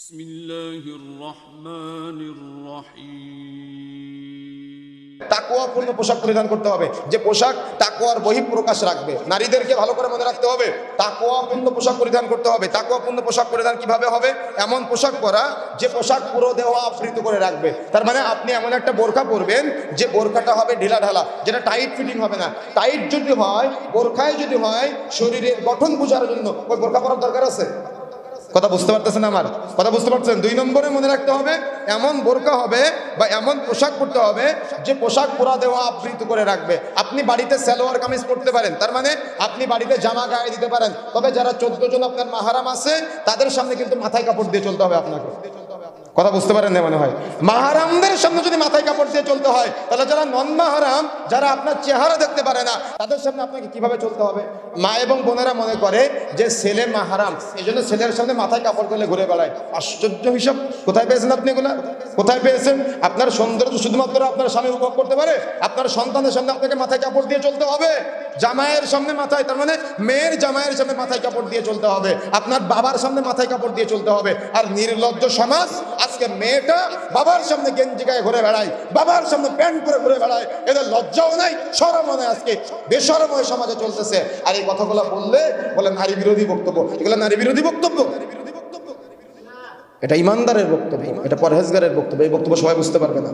بسم الله الرحمن الرحيم তাকুয়াপূর্ণ পোশাক পরিধান করতে হবে যে পোশাক তাকুয়ার বহিঃপ্রকাশ রাখবে নারীদেরকে ভালো করে মনে রাখতে হবে তাকুয়াপূর্ণ পোশাক পরিধান করতে হবে তাকুয়াপূর্ণ পোশাক পরিধান কিভাবে হবে এমন পোশাক পরা যে পোশাক পুরো দেহ আবৃত করে রাখবে তার মানে আপনি এমন একটা বোরখা পরবেন যে বোরখাটা হবে ঢিলা ঢালা যেটা টাইট ফিটিং হবে না টাইট যদি হয় বোরখায় যদি হয় শরীরের গঠন বোঝার জন্য ওই বোরখা পরার দরকার আছে কথা বুঝতে পারতেছেন আমার? কথা বুঝতে পারছেন? দুই নম্বরে মনে রাখতে হবে, এমন বোরকা হবে বা এমন পোশাক পরতে হবে যে পোশাক পুরা দেওয়া আবৃত করে রাখবে। আপনি বাড়িতে সালোয়ার কামিজ পরতে পারেন, তার মানে আপনি বাড়িতে জামা গায়ে দিতে পারেন। তবে যারা চোদ্দ জন আপনার মাহারাম আছে, তাদের সামনে কিন্তু মাথায় কাপড় দিয়ে চলতে হবে আপনাকে। কথা বুঝতে পারেন না মনে হয়? মাহারামদের সামনে যদি মাথায় কাপড় দিয়ে চলতে হয়। তাহলে যারা নন মাহারাম যারা আপনার চেহারা দেখতে পারে না, তাদের সামনে আপনাকে কীভাবে চলতে হবে? মা এবং বোনেরা মনে করে যে ছেলে মাহারাম এই জন্য ছেলের সামনে মাথায় কাপড় তুলে ঘুরে বেড়ায়। আশ্চর্য হিসাব। কোথায় পেয়েছেন আপনি এগুলা? কোথায় পেয়েছেন? আপনার সৌন্দর্য শুধুমাত্র আপনার স্বামী উপভোগ করতে পারে? আপনার সন্তানের সামনে আপনাকে মাথায় কাপড় দিয়ে চলতে হবে। জামাইয়ের সামনে মাথায়, তার মানে মেয়ের জামাইয়ের সামনে মাথায় কাপড় দিয়ে চলতে হবে, আপনার বাবার সামনে মাথায় কাপড় দিয়ে চলতে হবে, আর নির্লজ্জ সমাজ আজকে মেয়েটা বাবার সামনে গেঞ্জি গায়ে ঘুরে বেড়ায়, বাবার সামনে প্যান্ট করে ঘুরে বেড়ায়, এদের লজ্জাও নাই সরমও নাই আজকে বেসরময় সমাজে চলতেছে। আর এই কথাগুলো বললে, বলে নারী বিরোধী বক্তব্য, এগুলো নারী বিরোধী বক্তব্য? এটা ইমানদারের বক্তব্য, এটা পরহেজগারের বক্তব্য, এই বক্তব্য সবাই বুঝতে পারবে না।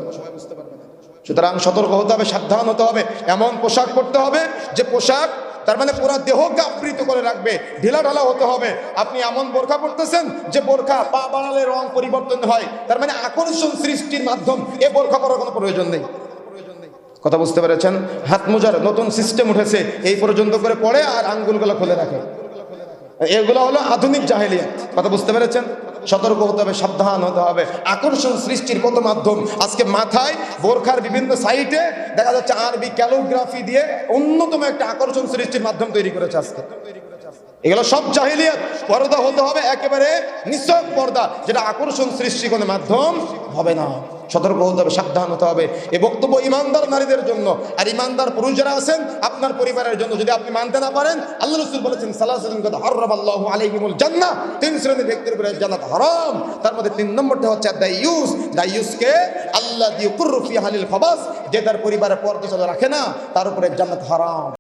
সুতরাং সতর্ক হতে হবে, সাবধান হতে হবে, এমন পোশাক পরতে হবে যে পোশাক তার মানে পুরো দেহকে আবৃত করে রাখবে, ঢিলা ঢালা হতে হবে। আপনি এমন বোরখা পরতেছেন যে বোরখা পা বাড়ালে রং পরিবর্তন হয়, তার মানে আকর্ষণ সৃষ্টির মাধ্যম, এ বোরখা পরার কোনো প্রয়োজন নেই। কথা বুঝতে পেরেছেন? হাত মোজার নতুন সিস্টেম উঠেছে, এই পর্যন্ত করে পড়ে আর আঙ্গুলগুলো খুলে রাখে। এগুলো হলো আধুনিক জাহেলিয়াত, কথা বুঝতে পেরেছেন? সতর্ক হতে হবে, সাবধান হতে হবে। আকর্ষণ সৃষ্টির কত মাধ্যম। আজকে মাথায় বোরখার বিভিন্ন সাইটে দেখা যাচ্ছে আরবি ক্যালোগ্রাফি দিয়ে অন্যতম একটা আকর্ষণ সৃষ্টির মাধ্যম তৈরি করেছে আজকে। এগুলো সব জাহিলিয়াত। পর্দা হতে হবে একেবারে নিশ্চয় পর্দা, যেটা আকর্ষণ সৃষ্টি কোনো মাধ্যম হবে না। সতর্ক হতে হবে, সাবধান হতে হবে। এই বক্তব্য ইমানদার নারীদের জন্য। আর ইমানদার পুরুষ যারা আছেন, আপনার পরিবারের জন্য যদি আপনি মানতে না পারেন আল্লাহ রসুল বলেছেন সাল্লাহ কথা আলাইহিমুল জান্নাহ। তিন শ্রেণির ব্যক্তির উপরে জান্নাত হারাম। তার মধ্যে তিন নম্বরটা হচ্ছে দাইয়ুস দাইয়ুসকে আল্লাহ দিয়ে কুরফি হালিল খবাস, যে তার পরিবারের পর্দা রাখে না, তার উপরে জান্নাত হারাম।